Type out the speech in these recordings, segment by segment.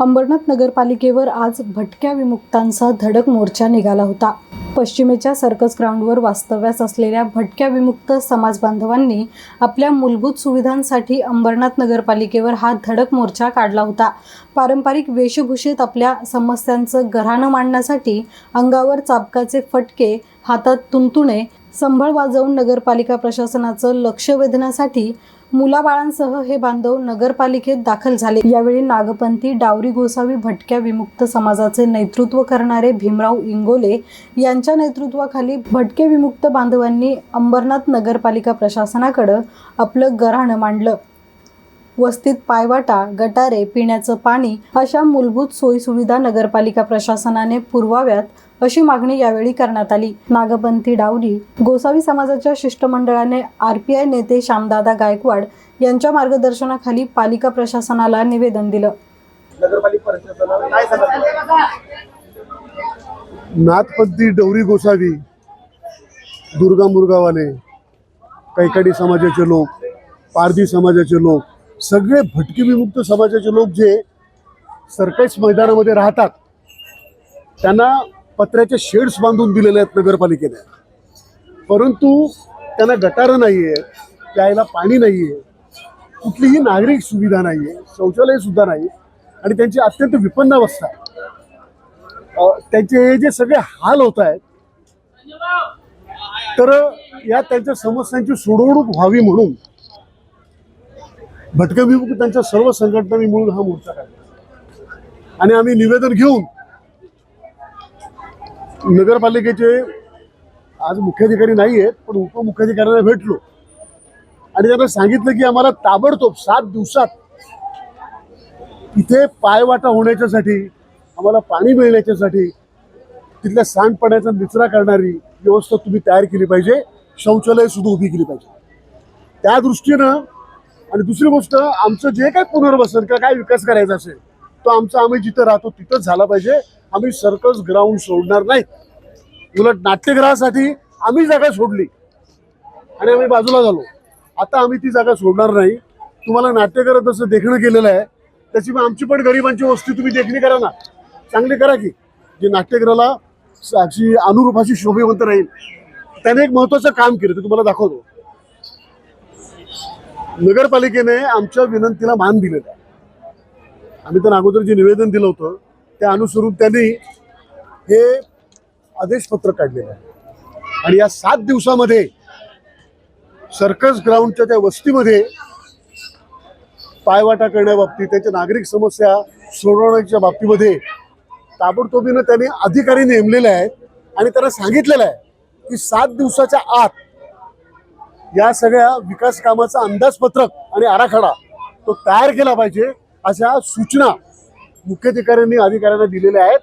अंबरनाथ नगरपालिकेवर आज भटक्या विमुक्तांचा धडक मोर्चा निघाला होता. पश्चिमेच्या सर्कस ग्राउंडवर वास्तव्यास असलेल्या भटक्या विमुक्त समाज बांधवांनी आपल्या मूलभूत सुविधांसाठी अंबरनाथ नगरपालिकेवर हा धडक मोर्चा काढला होता. पारंपरिक वेशभूषेत आपल्या समस्यांचं गऱ्हाणं मांडण्यासाठी अंगावर चाबकाचे फटके हातात तुंतुणे संभळ वाजवून नगरपालिका प्रशासनाचं लक्ष वेधण्यासाठी मुलाबाळांसह हे बांधव नगरपालिकेत दाखल झाले. यावेळी नागपंथी डावरी गोसावी भटक्या विमुक्त समाजाचे नेतृत्व करणारे भीमराव इंगोले यांच्या नेतृत्वाखाली भटके विमुक्त बांधवांनी अंबरनाथ नगरपालिका प्रशासनाकडं आपलं गऱ्हाणं मांडलं. वस्तीत पायवाटा गटारे पिण्याचं पाणी अशा मूलभूत सोयीसुविधा नगरपालिका प्रशासनाने पुरवाव्यात अशी मागणी यावेळी करण्यात आली. नागपंथी डावरी गोसावी समाजाच्या शिष्टमंडळाने आर पी आय नेते श्यामदादा गायकवाड यांच्या मार्गदर्शनाखाली पालिका प्रशासनाला निवेदन दिलं. नाथपंथी डवरी गोसावी दुर्गा मुरगावाले कैकाडी समाजाचे लोक पारधी समाजाचे लोक सगळे भटकी विमुक्त समाजाचे लोक जे सरकारी मैदानामध्ये राहतात त्यांना पत्र्याचे शेड्स बांधून दिलेले आहेत नगरपालिकेने. परंतु त्यांना गटारं नाही आहे प्यायला पाणी नाही आहे कुठलीही नागरिक सुविधा नाही आहे शौचालय सुद्धा नाही आणि त्यांची अत्यंत विपन्न अवस्था आहे. त्यांचे हे जे सगळे हाल होत आहेत तर या त्यांच्या समस्यांची सोडवणूक व्हावी म्हणून भटक्या त्यांच्या सर्व संघटनांनी मिळून हा मोर्चा काढला. आणि आम्ही निवेदन घेऊन नगरपालिकेचे आज मुख्याधिकारी नाही आहेत पण उपमुख्याधिकाऱ्यांना भेटलो. आणि त्यांना सांगितलं की आम्हाला ताबडतोब सात दिवसात इथे पायवाटा होण्याच्यासाठी आम्हाला पाणी मिळण्याच्यासाठी तिथल्या सांडपाण्याचा निचरा करणारी व्यवस्था तुम्ही तयार केली पाहिजे शौचालय सुद्धा उभी केली पाहिजे. त्या दृष्टीनं आणि दुसरी गोष्ट आमचं जे काय पुनर्वसन किंवा काय विकास करायचा असेल तो आमचा आम्ही जिथं राहतो तिथंच झाला पाहिजे. आम्ही सर्कस ग्राउंड सोडणार नाही. उलट नाट्यगृहासाठी आम्ही जागा सोडली आणि आम्ही बाजूला झालो. आता आम्ही ती जागा सोडणार नाही. तुम्हाला नाट्यगृह तसं देखणं केलेलं आहे त्याची मग आमची पण गरिबांची वस्ती तुम्ही देखणी करा ना. चांगली करा की. जे नाट्यगृहाला अशी अनुरूपाची शोभेवंत राहील. त्याने एक महत्वाचं काम केलं ते तुम्हाला दाखवतो. नगरपालिकेने आमच्या विनंतीला मान दिलेला आहे. आम्ही तर अगोदर जे निवेदन दिलं होतं. त्या अनुसरून त्यांनी हे आदेशपत्र काढलेलं आहे. आणि या सात दिवसामध्ये सर्कस ग्राउंडच्या त्या वस्तीमध्ये पायवाटा करण्याबाबतीत त्यांच्या नागरिक समस्या सोडवण्याच्या बाबतीमध्ये ताबडतोबीनं त्यांनी अधिकारी नेमलेले आहेत आणि त्यांना सांगितलेलं आहे की सात दिवसाच्या आत या सगळ्या विकास कामाचा अंदाजपत्रक आणि आराखडा तो तयार केला पाहिजे अशा सूचना मुख्याधिकाऱ्यांनी अधिकाऱ्यांना दिलेल्या आहेत.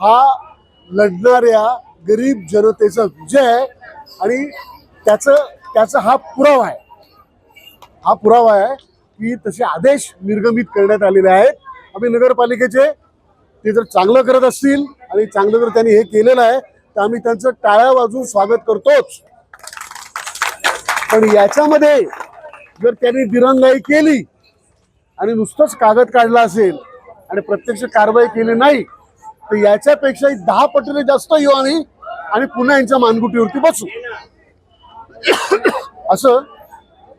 हा लढणाऱ्या गरीब जनतेचा विजय आहे आणि त्याचं त्याचा हा पुरावा आहे. हा पुरावा आहे की तसे आदेश निर्गमित करण्यात आलेले आहेत. आम्ही नगरपालिकेचे ते जर चांगलं करत असतील आणि चांगलं जर त्यांनी हे केलेलं आहे तर आम्ही त्यांचं टाळ्या वाजवून स्वागत करतोच. पण याच्यामध्ये जर त्यांनी दिरंगाई केली आणि नुसतंच कागद काढला असेल आणि प्रत्यक्ष कारवाई केली नाही तर याच्यापेक्षाही दहा पटीने जास्त येऊ आम्ही आणि पुन्हा यांच्या मानगुटीवरती बसू. असं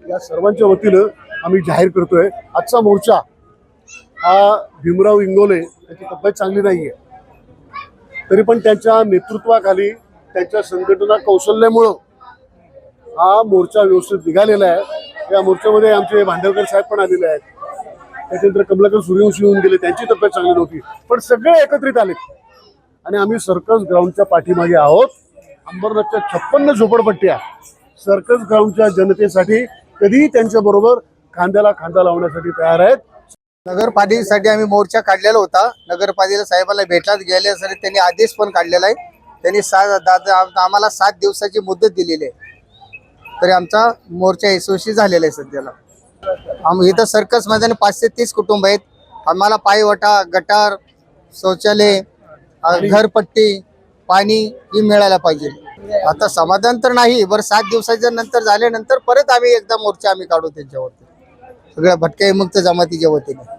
या सर्वांच्या वतीनं आम्ही जाहीर करतोय. आजचा मोर्चा हा भीमराव इंगोले त्याची तब्येत चांगली नाही आहे तरी पण त्यांच्या नेतृत्वाखाली त्यांच्या संघटना कौशल्यामुळं हा मोर्चा व्यवस्थित निघालेला आहे. या मोर्चामध्ये आमचे भांडवकर साहेब पण आलेले आहेत. त्याच्यानंतर कमलाकर सूर्यवंशी येऊन गेले त्यांची तब्येत चांगली नव्हती. पण सगळे एकत्रित आले. आणि आम्ही सर्कस ग्राउंडच्या पाठीमागे आहोत. अंबरनाथच्या छप्पन्न झोपडपट्ट्या सर्कस ग्राउंडच्या जनतेसाठी कधीही त्यांच्या बरोबर खांद्याला खांदा लावण्यासाठी तयार आहेत. नगरपालिकेसाठी आम्ही मोर्चा काढलेला होता. नगरपालिका साहेबाला भेटत गेल्यासाठी त्यांनी आदेश पण काढलेला आहे. त्यांनी सात दादा आम्हाला सात दिवसाची मुदत दिलेली आहे. तरी आमचा मोर्चा यशस्वी झालेला आहे सध्याला. आम इथं सर्कसमध्ये पाचशे तीस कुटुंब आहेत. आम्हाला पायवटा गटार शौचालय घरपट्टी पाणी ही मिळायला पाहिजे. आता समाधान तर नाही बरं सात दिवसाच्या नंतर झाल्यानंतर परत आम्ही एकदा मोर्चा आम्ही काढू त्यांच्यावरती. सगळ्या भटक्या मुक्त जमातीच्या वतीने.